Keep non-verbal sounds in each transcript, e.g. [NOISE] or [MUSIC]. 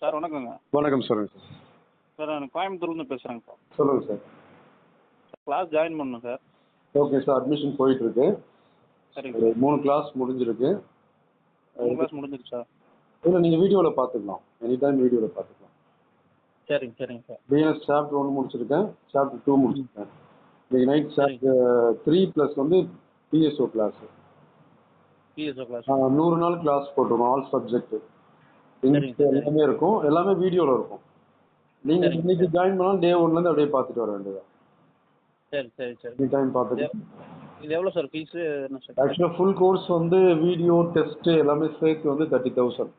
Sir வணக்கங்க. வணக்கம் சொல்லுங்க சார். சார் நான் கோயம்புத்தூர்லேருந்து பேசுகிறேங்க சார். சொல்லுங்க சார். கிளாஸ் ஜாயின் பண்ணணும் சார். ஓகே சார் அட்மிஷன் போயிட்டு இருக்கு சரிங்க ஒரு மூணு கிளாஸ் முடிஞ்சிருக்கு. சார் கிளாஸ் முடிஞ்சிருக்கு சார். இல்லை நீங்கள் வீடியோவில் பார்த்துக்கலாம். எனி டைம் வீடியோவில் பார்த்துக்கலாம். சரிங்க சரிங்க சார். பிஎன்எஸ் சாப்டர் ஒன்று முடிச்சிருக்கேன். சாப்டர் டூ முடிச்சிருக்கேன். இன்னைக்கு நைட். சாப்டர் த்ரீ ப்ளஸ் வந்து பிஎஸ்ஓ கிளாஸ் பிஎஸ்ஓ கிளாஸ் நூறு நாள் கிளாஸ் போட்டுருக்கோம் ஆல் சப்ஜெக்ட் சரிங்க சார். எல்லாமே இருக்கும். எல்லாமே வீடியோவில் இருக்கும். நீங்கள் இன்னைக்கு ஜாயின் பண்ணாலும் டே ஒன்லேருந்து அப்படியே பார்த்துட்டு வர வேண்டியது சரி சரி சரி. டைம் பார்த்துட்டு. இது எவ்வளோ சார் ஃபீஸு ஆக்சுவலாக ஃபுல் கோர்ஸ் வந்து வீடியோ டெஸ்ட்டு எல்லாமே சேர்த்து வந்து thirty thousand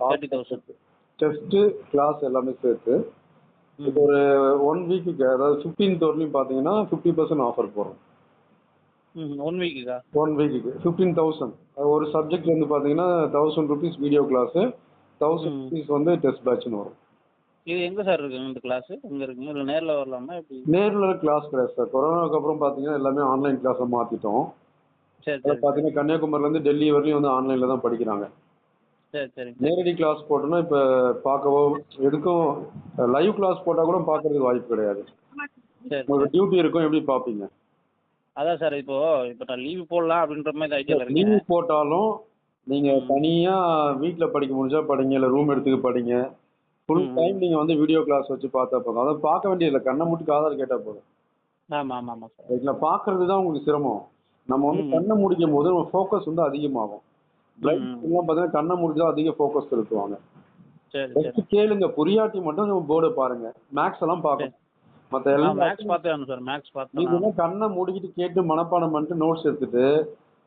thirty thousand test class எல்லாமே சேர்த்து. இப்போ ஒரு ஒன் வீக்குக்கு அதாவது ஃபிஃப்டீன்த் வரலையும் பார்த்தீங்கன்னா ஃபிஃப்டி பர்சன்ட் ஆஃபர் போடுறோம். ம் ஒன் வீக்குக்கா ஒன் வீக்குக்கு ஃபிஃப்டீன் தௌசண்ட் ஒரு சப்ஜெக்ட் வந்து பார்த்தீங்கன்னா thousand rupees video class thousand. Rupees வந்து டெஸ்ட் பேட்ச்னு வரும். இது எங்கே சார் இருக்குங்க இந்த கிளாஸு எங்கே இருக்குங்க இல்லை நேரில் வரலாமா? எப்படி? நேரில் கிளாஸ் கிடையாது சார் கொரோனாவுக்கு அப்புறம் பார்த்தீங்கன்னா எல்லாமே ஆன்லைன் கிளாஸை மாற்றிட்டோம் சரி சரி. பார்த்தீங்கன்னா கன்னியாகுமரிலேருந்து டெல்லி வரையும் வந்து ஆன்லைனில் தான் படிக்கிறாங்க. சரி சரிங்க. நேரடி கிளாஸ் போட்டோம்னா இப்போ பார்க்கவோ எதுக்கும் லைவ் கிளாஸ் போட்டால் கூட பார்க்கறதுக்கு வாய்ப்பு கிடையாது. சரி உங்களுக்கு டியூட்டி இருக்கும் எப்படி பார்ப்பீங்க? அதான் சார் இப்போ இப்போ நான் லீவு போடலாம் அப்படின்ற மாதிரி ஐடியாவில் லீவ் போட்டாலும் நீங்க. தனியா வீட்ல படிக்க முடிஞ்சா படிங்க இல்ல ரூம் எடுத்துக்க படிங்க. ஃபுல். டைம் நீங்க வந்து வீடியோ கிளாஸ் வச்சு பார்த்தா போதும். அதை பார்க்க வேண்டியதில்லை. கண்ணை மூட்டி காதால் கேட்டா போதும். ஆமாம் ஆமாம் ஆமாம் சார். ரைட்ல பார்க்கறது தான் உங்களுக்கு சிரமம். நம்ம வந்து. கண்ணை முடிக்கும் போது நம்ம ஃபோக்கஸ் வந்து அதிகமாகும். பிளைண்ட். எல்லாம் பார்த்தீங்கன்னா கண்ணை முடிஞ்சா அதிக ஃபோக்கஸ் செலுத்துவாங்க. கேளுங்க. புரியாட்டி மட்டும் போர்டை பாருங்க. மேக்ஸ் எல்லாம் பார்க்கணும். நான் எல்லாம் மேக்ஸ் பார்த்தேன் சார் மேக்ஸ் நீங்க பார்த்தேன் என்ன கண்ணை மூடிக்கிட்டு கேட்டு மனப்பாடம் பண்ணிட்டு நோட்ஸ் எடுத்துட்டு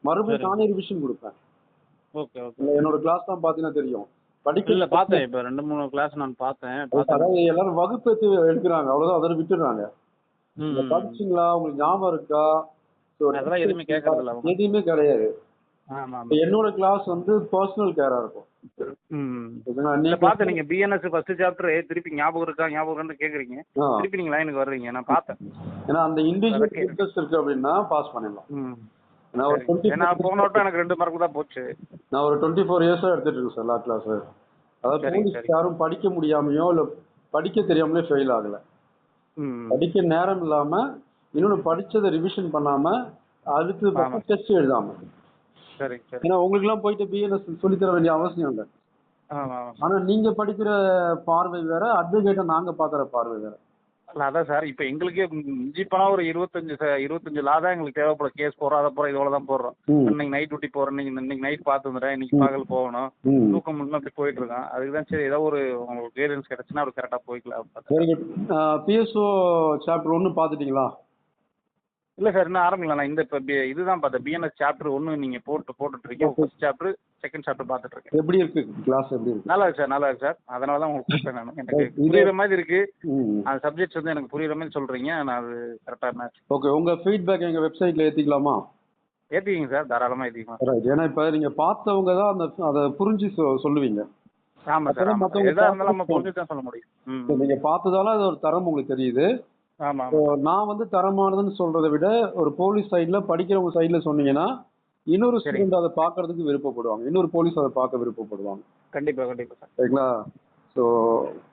மறுபடியும். நானே ரிவிஷன் கொடுப்பேன். Okay okay. என்னோட கிளாஸ் தான் பார்த்தீங்கன்னா தெரியும். படிக்க இல்லை பார்த்தேன். இப்போ ரெண்டு மூணு கிளாஸ் நான் பார்த்தேன். அதாவது எல்லாரும் வகுப்பு எடுக்கிறாங்க அவ்வளவுதான் அதோட விட்டுடுறாங்க. படிச்சீங்களா? உங்களுக்கு ஞாபகம் இருக்கா? எதுவுமே கிடையாது. என்னோட கிளாஸ் வந்து பர்சனல் கேரா இருக்கும். நீங்க பார்த்தேன் நீங்கள் பிஎன்எஸ் ஃபர்ஸ்ட் சாப்டர் திருப்பி ஞாபகம் இருக்கா ஞாபகம் ஆ. திருப்பி நீங்கள் லைனுக்கு வர்றீங்க நான் பார்த்தேன். ஏன்னா அந்த இண்டிவிஜுவல் இன்ட்ரெஸ்ட் இருக்கு அப்படின்னா பாஸ் பண்ணிடலாம். நான் ஒரு போன வட்டம் எனக்கு ரெண்டு மார்க் தான் போச்சு. நான் ஒரு டுவெண்ட்டி ஃபோர் இயர்ஸா எடுத்துட்டு இருக்கேன் சார் லா கிளாஸ் அதாவது. யாரும் படிக்க முடியாமையோ இல்ல படிக்க தெரியாமலே ஃபெயில் ஆகல. படிக்க நேரம் இல்லாம இன்னொன்னு படிச்சதை ரிவிஷன் பண்ணாம அதுக்கு. டெஸ்ட் எழுதாம. சரி சரி ஏன்னா உங்களுக்கு எல்லாம் போயிட்டு பிஎன்எஸ் சொல்லி தர வேண்டிய அவசியம் இல்லை. ஆனா நீங்க படிக்கிற பார்வை வேற அட்வொகேட்டை நாங்க பாக்குற பார்வை வேற. இல்லை அதான் சார் இப்போ எங்களுக்கே மிஞ்சி ஒரு இருபத்தஞ்சு இருபத்தஞ்சு லா தான் எங்களுக்கு தேவைப்படும். கேஸ் போடுறோம் அதை போகிறோம் இதோட தான் போடுறோம். இன்னைக்கு நைட் டியூட்டி போகிறேன் இன்னைக்கு நைட் பார்த்து வந்துடுறேன் இன்னைக்கு பகல் போகணும். தூக்கம் முடியும் அப்படி போயிட்டு இருக்கான். அதுக்கு தான் சரி ஏதோ ஒரு உங்களுக்கு கைடன்ஸ் கிடைச்சுன்னா அப்படி கரெக்டாக போய்க்கலாம். பிஎஸ்ஓ சாப்டர் ஒன்று பார்த்துட்டீங்களா? இல்லை சார் இன்னும் ஆரம்பிக்கல. நான் இந்த இப்போ இதுதான் பார்த்தேன். பிஎன்எஸ் சாப்டர் ஒன்று நீங்கள் போட்டு போட்டுட்டு இருக்கீங்க. ஃபர்ஸ்ட் சாப்டர் செகண்ட் சாப்டர் பார்த்துட்டு இருக்கேன். எப்படி இருக்கு? கிளாஸ் எப்படி இருக்கு? நல்லா இருக்கு சார் நல்லா இருக்கு சார் அதனால தான் உங்களுக்கு கூப்பிட்டேன் நான். எனக்கு புரியுற மாதிரி இருக்கு. அந்த சப்ஜெக்ட்ஸ் வந்து எனக்கு புரியுற மாதிரி சொல்றீங்க. நான் அது கரெக்டாக மேட்ச் ஓகே உங்க ஃபீட்பேக் எங்க வெப்சைட்ல ஏத்திக்கலாமா? ஏற்றிக்கிங்க சார் தாராளமாக ஏற்றிக்கலாம் ரைட் ஏன்னா இப்ப நீங்க பார்த்தவங்க தான் அந்த அதை புரிஞ்சு சொல்லுவீங்க. ஆமாம் சார் இருந்தாலும் நம்ம புரிஞ்சு தான் சொல்ல முடியும். ம். So, நீங்க பார்த்ததால அது ஒரு தரம் உங்களுக்கு தெரியுது. நான் வந்து தரமானதுன்னு சொல்றதை விட ஒரு போலீஸ் சைடுல படிக்கிறவங்க சைடுல சொன்னீங்கன்னா இன்னொரு. ஸ்டூடெண்ட் அதை பார்க்கறதுக்கு விருப்பப்படுவாங்க. இன்னொரு போலீஸ் அதை பார்க்க விருப்பப்படுவாங்க. கண்டிப்பாக சார். சரிங்களா? ஸோ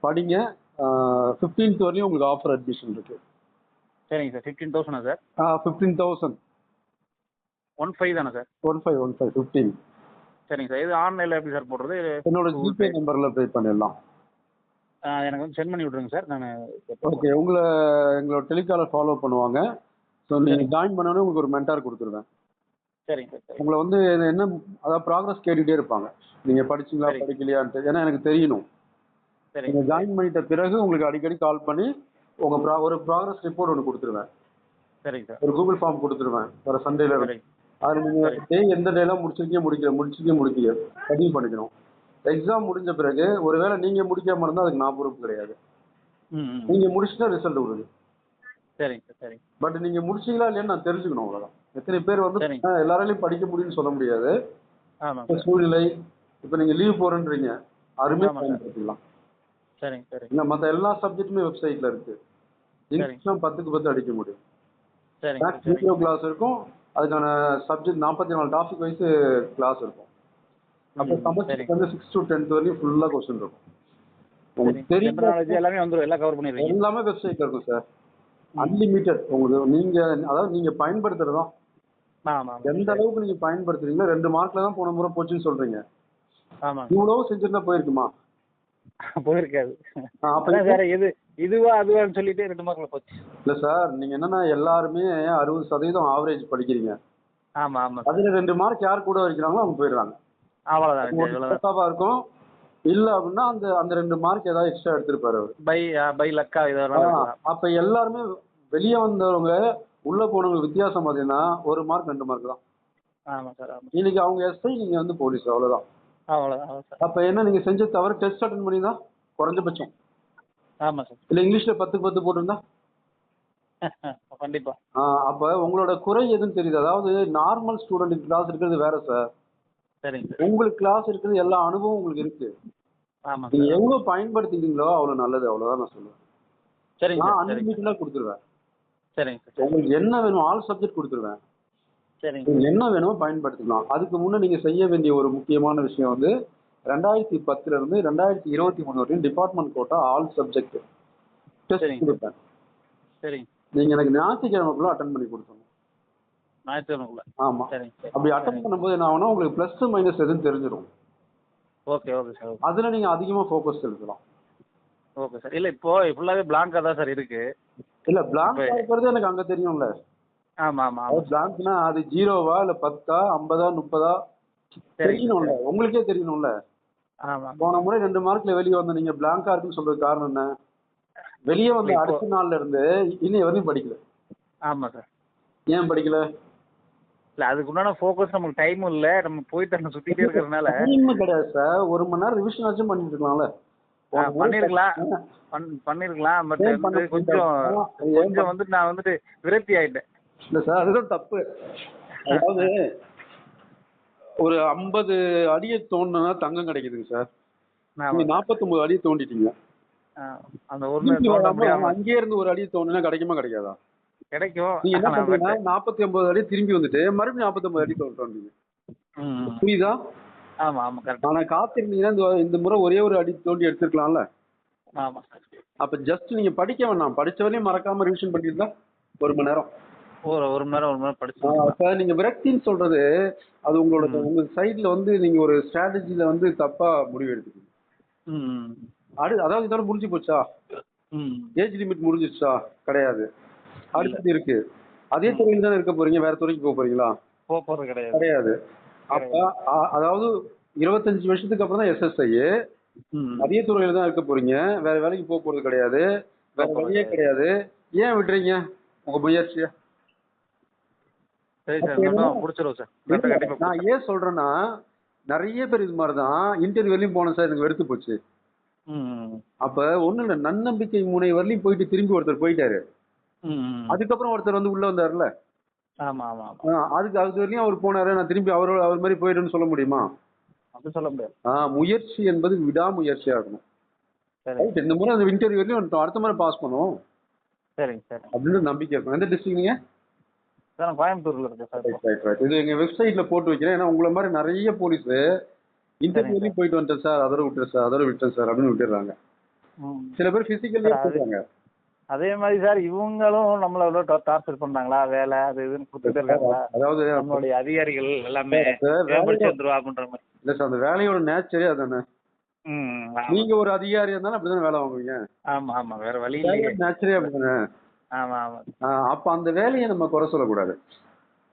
படிங்க. ஃபிஃப்டீன்த் வரையும் உங்களுக்கு ஆஃபர் அட்மிஷன் இருக்கு. சரிங்க sir. Fifteen தௌசண்டா sir? Fifteen thousand one five தானே sir? One five one five fifteen சரிங்க சார். இது ஆன்லைனில் எப்படி சார் போடுறது? என்னோட ஜிபே. நம்பர்ல பே பண்ணிடலாம். ஆ, எனக்கு வந்து சென்ட் பண்ணி விட்ருங்க சார். நான் ஓகே உங்களை எங்களோட டெலிகாலர் ஃபாலோ பண்ணுவாங்க. ஸோ நீங்கள் ஜாயின் பண்ணோன்னே உங்களுக்கு ஒரு மென்டார் கொடுத்துருவேன். சரிங்க சார் உங்களை வந்து என்ன அதாவது ப்ராக்ரஸ் கேட்டுகிட்டே இருப்பாங்க. நீங்கள் படிச்சீங்களா. படிக்கலையான்ட்டு ஏன்னா எனக்கு தெரியணும். நீங்கள் ஜாயின் பண்ணிட்ட பிறகு உங்களுக்கு அடிக்கடி கால் பண்ணி உங்கள் ப்ரா ஒரு ப்ராக்ரஸ் ரிப்போர்ட் ஒன்று கொடுத்துருவேன். சரிங்க சார். ஒரு கூகுள் ஃபார்ம் கொடுத்துருவேன் வர சண்டேல அதில் நீங்கள். டே எந்த டேலாம் முடிச்சிருக்கீங்க முடிக்கல முடிச்சிருக்கீங்க முடிக்கல பதிவு பண்ணிக்கணும். எக்ஸாம் முடிஞ்ச பிறகு ஒருவேளை நீங்கள் முடிக்காம இருந்தால் அதுக்கு நான் பொறுப்பு கிடையாது. நீங்கள் முடிச்சுட்டா ரிசல்ட் விடுது சரிங்க சார் சரிங்க. பட் நீங்கள் முடிச்சீங்களா இல்லையான்னு நான் தெரிஞ்சுக்கணும் அவ்வளோதான் எத்தனை பேர் வந்து எல்லாராலையும் படிக்க முடியும்னு சொல்ல முடியாது. சூழ்நிலை இப்போ நீங்கள் லீவ் ஆமாம் சார். பயன்படுத்திக்கலாம். சரிங்க சரிங்க. மற்ற எல்லா சப்ஜெக்ட்டுமே வெப்சைட்டில் இருக்குது இங்கிலீஷ்லாம் பத்துக்கு பத்து அடிக்க முடியும். வீடியோ கிளாஸ் இருக்கும். அதுக்கான சப்ஜெக்ட் நாற்பத்தி நாலு டாபிக் வைஸ் கிளாஸ் இருக்கும். அப்போ வந்து சிக்ஸ் டு டென்த் வரையும் ஃபுல்லாக கொஸ்டின் இருக்கும். உங்களுக்கு தெரியும் எல்லாமே வந்துடும் எல்லாம் கவர் பண்ணிடுவீங்க. எல்லாமே வெப்சைட்ல இருக்கும் சார் அன்லிமிட்டெட் உங்களுக்கு நீங்க அதாவது நீங்க பயன்படுத்துறதுதான் ஆமாம் எந்த அளவுக்கு நீங்க பயன்படுத்துறீங்களோ ரெண்டு மார்க்ல தான் போன முறை போச்சுன்னு சொல்றீங்க. இவ்வளவு செஞ்சிருந்தா போயிருக்குமா? போயிருக்காது. வேற எது இதுவா அதுவான்னு சொல்லிட்டு ரெண்டு மார்க்கில் போச்சு. இல்ல சார் நீங்க என்னன்னா எல்லாருமே அறுபது சதவீதம் ஆவரேஜ் படிக்கிறீங்க. ஆமாம் ஆமாம் அதுல ரெண்டு மார்க் யார் கூட வைக்கிறாங்களோ அவங்க போயிடுறாங்க. செட்டப்பா இருக்கும். இல்ல அப்படின்னா அந்த அந்த ரெண்டு மார்க் ஏதாவது எக்ஸ்ட்ரா எடுத்திருப்பாரு அவர். பை பை லக்கா இதெல்லாம். அப்ப எல்லாருமே வெளியே வந்தவங்க உள்ள போனவங்க வித்தியாசம் பாத்தீங்கன்னா ஒரு மார்க் ரெண்டு மார்க் தான். சார் ஆமாம் இன்னைக்கு அவங்க எஸ்ஐ நீங்க வந்து போலீஸ் அவ்வளவுதான். அவ்வளோதான் அவ்வளோ சார். அப்ப என்ன நீங்க செஞ்ச தவிர டெஸ்ட் அட்டன் பண்ணிதான் குறைஞ்சபட்சம். ஆமாம் சார். இல்ல இங்கிலீஷ்ல பத்துக்கு பத்து போட்டிருந்தா? [LAUGHS] கண்டிப்பா. அப்ப உங்களோட குறை எதுன்னு தெரியுது. அதாவது நார்மல் ஸ்டூடெண்ட் கிளாஸ் இருக்கிறது வேற சார். சரிங்க சார். உங்களுக்கு கிளாஸ் இருக்கிறது எல்லா அனுபவம் உங்களுக்கு இருக்கு. ஆமாம் நீங்க சார். எவ்வளவு பயன்படுத்திக்கிறீங்களோ அவ்வளவு நல்லது அவ்வளவுதான் நான் சொல்லுவேன். சரிங்க நான் சார் சரிங்க கொடுத்துருவேன். சரிங்க சார். உங்களுக்கு என்ன வேணும் ஆல் சப்ஜெக்ட் கொடுத்துருவேன். சரிங்க உங்களுக்கு என்ன வேணுமோ பயன்படுத்திக்கலாம். அதுக்கு முன்னே நீங்க செய்ய வேண்டிய ஒரு முக்கியமான விஷயம் வந்து ரெண்டாயிரத்தி பத்துல இருந்து ரெண்டாயிரத்தி இருபத்தி மூணு வரையும் department quota all subject test சரிங்க. கொடுப்பேன். சரிங்க. நீங்க எனக்கு ஞாயிற்றுக்கிழமைக்குள்ள அட்டன் பண்ணி கொடுக்கணும் ஞாயிற்றுக்கிழமைக்குள்ள. ஆமா. சரிங்க சார் அப்படி அட்டன் பண்ணும்போது என்ன ஆகும்னா உங்களுக்கு பிளஸ் மைனஸ் எதுன்னு தெரிஞ்சிடும் ஓகே ஓகே சார் அதுல நீங்க அதிகமா ஃபோக்கஸ் செலுத்தலாம் ஓகே சார் இல்லை இப்போ ஃபுல்லாகவே பிளாங்காக தான் சார் இருக்கு. இல்ல பிளாங்க் இருக்கிறது எனக்கு அங்க தெரியும்ல. அது ஆமாம் பிளாங்க்னா அது ஜீரோவா இல்ல பத்தா ஐம்பதா முப்பதா? தெரியணும்ல உங்களுக்கே தெரியணும்ல போன முறை ரெண்டு மார்க்ல வெளியே வந்த நீங்க பிளாங்கா இருக்குன்னு சொல்றது காரணம் என்ன? வெளியே வந்த அடுத்த நாள்ல இருந்து இன்னை வரையும் படிக்கல. ஆமாம் சார் ஏன் படிக்கல? இல்லை அதுக்கு உண்டான ஃபோக்கஸ் நமக்கு டைமும் இல்லை. நம்ம போயிட்டு அங்கே சுற்றிட்டே இருக்கிறதுனால. டைம் கிடையாது சார் ஒரு மணி நேரம் ரிவிஷன் ஆச்சும் பண்ணிட்டு இருக்கலாம்ல பண்ணிருக்கலாம். பண் பண்ணிருக்கலாம். பட் வந்து கொஞ்சம் கொஞ்சம் வந்துட்டு நான் வந்துட்டு விரக்தி ஆயிட்டேன். இல்ல சார் அதுதான் தப்பு. அதாவது ஒரு ஐம்பது அடியை தோண்டினா தங்கம் கிடைக்குதுங்க சார் நீங்க நாற்பத்தொன்பது அடியை தோண்டிட்டீங்க. அந்த முடியாம. அங்கேயே இருந்து ஒரு அடியை தோண்டினா கிடைக்குமா கிடைக்காதா? கிடைக்கும். நீங்க என்ன பண்றீங்கன்னா நாற்பத்தி ஒன்பது அடி திரும்பி வந்துட்டு மறுபடியும் நாற்பத்தொன்பது அடி தோண்டி தோண்டிங்க ம், ம். புரியுதா? ஆமா ஆமா கரெக்ட் ஆனா காத்திருந்தீங்கன்னா இந்த இந்த முறை ஒரே ஒரு அடி தோண்டி எடுத்துருக்கலாம்ல? ஆமா. அப்ப ஜஸ்ட் நீங்க படிக்க வேணாம். படிச்ச வரையும் மறக்காம ரிவிஷன் பண்ணிருந்தா ஒரு மணி நேரம். ஒரு ஒரு மணி நேரம் ஒரு மணி நேரம் படிச்சு நீங்க விரக்தின்னு சொல்றது அது உங்களோட உங்க சைடுல வந்து நீங்க ஒரு ஸ்ட்ராட்டஜில வந்து தப்பா முடிவு எடுத்துக்கீங்க. அடு அதாவது இதோட முடிஞ்சு போச்சா? ஏஜ் லிமிட் முடிஞ்சிருச்சா? கிடையாது. அடுத்தது இருக்கு. அதே துறையில் தானே இருக்க போறீங்க? வேற துறைக்கு போக போறீங்களா? போக போறது கிடையாது. கிடையாது. அப்ப அதாவது இருபத்தஞ்சு வருஷத்துக்கு அப்புறம் தான் எஸ்எஸ்ஐ அதே துறையில தான் இருக்க போறீங்க. வேற வேலைக்கு போக போறது கிடையாது. வேற வழியே கிடையாது. ஏன் விட்டுறீங்க? உங்க முயற்சிய. நான் ஏன் சொல்றேன்னா நிறைய பேர் இது மாதிரி தான் இன்டர்வியூ வரலையும் போனேன் சார். எனக்கு வெறுத்து போச்சு. அப்ப ஒண்ணும் இல்ல. நன்னம்பிக்கை முனை வரலையும் போயிட்டு திரும்பி ஒருத்தர் போயிட்டாரு. அதுக்கப்புறம் ஒருத்தர் வந்து உள்ள வந்தாருல ஆமா அதுக்கு அது வரையும் அவர் போனாரு. நான் திரும்பி அவர் அவர் மாதிரி போயிடுன்னு சொல்ல முடியுமா? அப்படி சொல்ல முடியாது. முயற்சி என்பது விடாமுயற்சியா இருக்கணும். இந்த முறை அந்த இன்டர்வியூ வந்துட்டோம். அடுத்த முறை பாஸ் பண்ணுவோம். சரிங்க சரி அப்படின்னு நம்பிக்கை இருக்கும் எந்த டிஸ்ட்ரிக்ட் நீங்க? சார் கோயம்புத்தூர்ல இருக்கேன் சார். ரைட் ரைட் இது எங்க வெப்சைட்ல போட்டு வைக்கிறேன். ஏன்னா உங்களை மாதிரி நிறைய போலீஸ் இன்டர்வியூ வரலையும் போயிட்டு வந்துட்டேன் சார். அதோட விட்டுறேன் சார். அதோட விட்டேன் சார். அப்படின்னு விட்டுறாங்க. சில பேர் பிசிக்கல்லே அது- போடுறாங்க அதே மாதிரி சார் இவங்களும் நம்மள எவ்வளோ டார்ச்சர் பண்றாங்களா? வேலை அது இதுன்னு கொடுத்துட்டு இருக்காங்களா? அதாவது நம்மளுடைய அதிகாரிகள் எல்லாமே அப்படின்ற மாதிரி. இல்ல சார் அந்த வேலையோட நேச்சரே அதானே. நீங்க ஒரு அதிகாரியா இருந்தாலும் அப்படிதானே வேலை வாங்குவீங்க? ஆமா ஆமா வேற வழி வேலையோட நேச்சரே அப்படிதானே? ஆமா ஆமா. அப்ப அந்த வேலையை நம்ம குறை சொல்லக்கூடாது.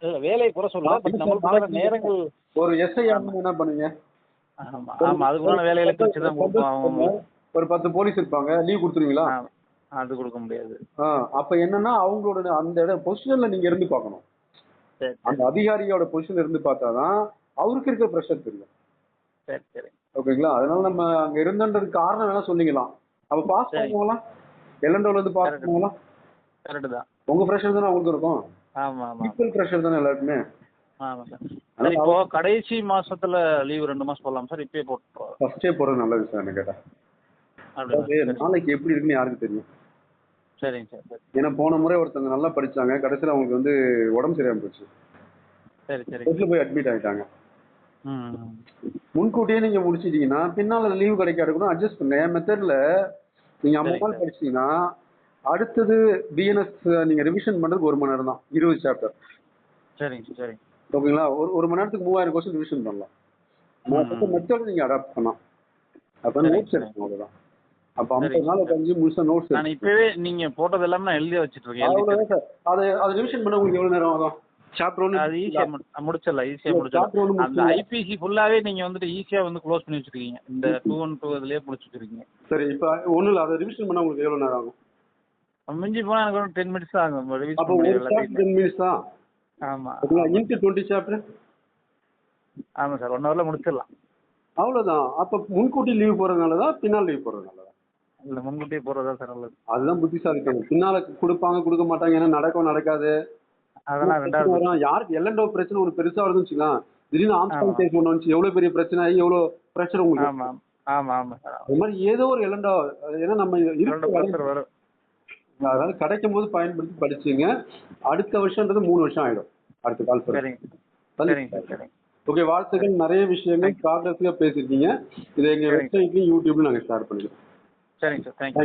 இல்ல வேலையை குறை சொல்லலாம் நேரங்கள் ஒரு எஸ்ஐ என்ன பண்ணுவீங்க? ஆமா ஆமா அதுக்குள்ள வேலையில ஒரு பத்து போலீஸ் இருப்பாங்க லீவ் கொடுத்துருவீங்களா. அது கொடுக்க முடியாது. அப்ப என்னன்னா அவங்களோட அந்த இடம் பொசிஷன்ல நீங்க இருந்து பார்க்கணும். அந்த அதிகாரியோட பொசிஷன்ல இருந்து பார்த்தாதான் அவருக்கு இருக்க ப்ரெஷர் தெரியும். சரி சரி. ஓகேங்களா? அதனால நம்ம அங்க இருந்தன்றதுக்கு காரணம் வேணா சொல்லிக்கலாம். அப்ப பாஸ். பண்ணுவாங்களா? எல்லண்டோல இருந்து பாஸ். பண்ணுவாங்களா? கரெக்டு தான். உங்க ப்ரெஷர் தானே அவங்களுக்கு இருக்கும்? ஆமா ஆமா. ஈக்குவல் ப்ரெஷர் தானே எல்லாருக்குமே? ஆமா சார். இப்போ கடைசி மாசத்துல லீவ் ரெண்டு மாசம் போடலாம் சார்? இப்பயே போட்டு ஃபர்ஸ்டே போறது நல்லது சார் அதாவது நாளைக்கு எப்படி இருக்குன்னு யாருக்கு தெரியும்? சரிங்க சார். ஏன்னா போன முறை ஒருத்தங்க நல்லா படிச்சாங்க. கடைசியில் அவங்களுக்கு வந்து உடம்பு சரியாம போச்சு. சரி சரி. போய் அட்மிட் ஆயிட்டாங்க. முன்கூட்டியே நீங்க முடிச்சிட்டீங்கன்னா பின்னால லீவ் கிடைக்காது கூட அட்ஜஸ்ட் என் மெத்தட்ல நீங்க ஐம்பது நாள் படிச்சீங்கன்னா அடுத்தது பிஎன்எஸ் நீங்க ரிவிஷன் பண்றதுக்கு ஒரு மணி நேரம் தான். இருபது சாப்டர் சரிங்க சார் சரிங்க. ஓகேங்களா? ஒரு ஒரு மணி நேரத்துக்கு மூவாயிரம் கொஸ்டின் ரிவிஷன் பண்ணலாம். மொத்த மெத்தட் நீங்க அடாப்ட் பண்ணலாம். அப்போ நோட்ஸ். எடுக்கணும் அவ்வளவுதான். அப்போ ஐம்பது நாள். கழிஞ்சு முழுசா நோட்ஸ் நான் இப்பவே நீங்க போட்டது எல்லாமே நான் எழுதி வச்சிட்டு இருக்கேன் அவ்வளவுதான் சார். அதை அதை ரிவிஷன் பண்ண உங்களுக்கு எவ்வளவு நேரம் ஆகும்? சாப்டர் ஒன்று அது ஈஸியா முடிச்சிடலாம் ஈஸியா இல்ல, முடிச்சிடலாம். அந்த. ஐபிசி ஃபுல்லாவே நீங்க வந்துட்டு ஈஸியா வந்து க்ளோஸ் பண்ணி வச்சிருக்கீங்க. இந்த டூ ஒன் டூ இதுலயே முடிச்சு வச்சிருக்கீங்க. சரி இப்போ ஒன்றும் இல்லை. அதை ரிவிஷன் பண்ண உங்களுக்கு எவ்வளவு நேரம் ஆகும்? மிஞ்சி போனா எனக்கு ஒரு டென் மினிட்ஸ் ஆகும். அப்போ டென் மினிட்ஸ் தான்? ஆமா. ஓகேங்களா? இன்ட்டு டுவெண்ட்டி சாப்டர் ஆமா சார். ஒன் ஹவர்ல முடிச்சிடலாம். அவ்வளவுதான். அப்ப முன்கூட்டி லீவ் போறதுனால தான் பின்னால் லீவ் போறதுனால தான் இல்ல முன்கூட்டியே போறதா சார் நல்லது. அதுதான் புத்திசாலித்தனம். பின்னால கொடுப்பாங்க கொடுக்க மாட்டாங்க ஏன்னா நடக்கும் நடக்காது. அதெல்லாம் பிரச்சனை ரெண்டாவது. யாருக்கு எல்லண்டோ பிரச்சனை ஒரு பெருசா வருதுன்னு வச்சுக்கலாம் திடீர்னு ஆம்ஸ்டாங் ஆமா. கேஸ் ஒன்று வந்துச்சு எவ்வளவு பெரிய பிரச்சனை ஆகி எவ்வளவு ப்ரெஷர் உங்களுக்கு? ஆமா ஆமா ஆமா அது மாதிரி ஏதோ ஒரு எல்லண்டோ ஏன்னா நம்ம வரும். அதனால கிடைக்கும் போது பயன்படுத்தி படிச்சுங்க. அடுத்த வருஷம்ன்றது மூணு வருஷம் ஆயிடும். அடுத்த கால் சரிங்க. சரிங்க. சார் சரிங்க. ஓகே வாழ்த்துக்கள். நிறைய விஷயங்கள் ப்ராக்ரஸியா பேசியிருக்கீங்க. இதை எங்க. வெப்சைட்லயும் யூடியூப்லயும் நாங்க ஷேர் பண்ணிக்கிறோம். சரிங்க சார் தேங்க்யூ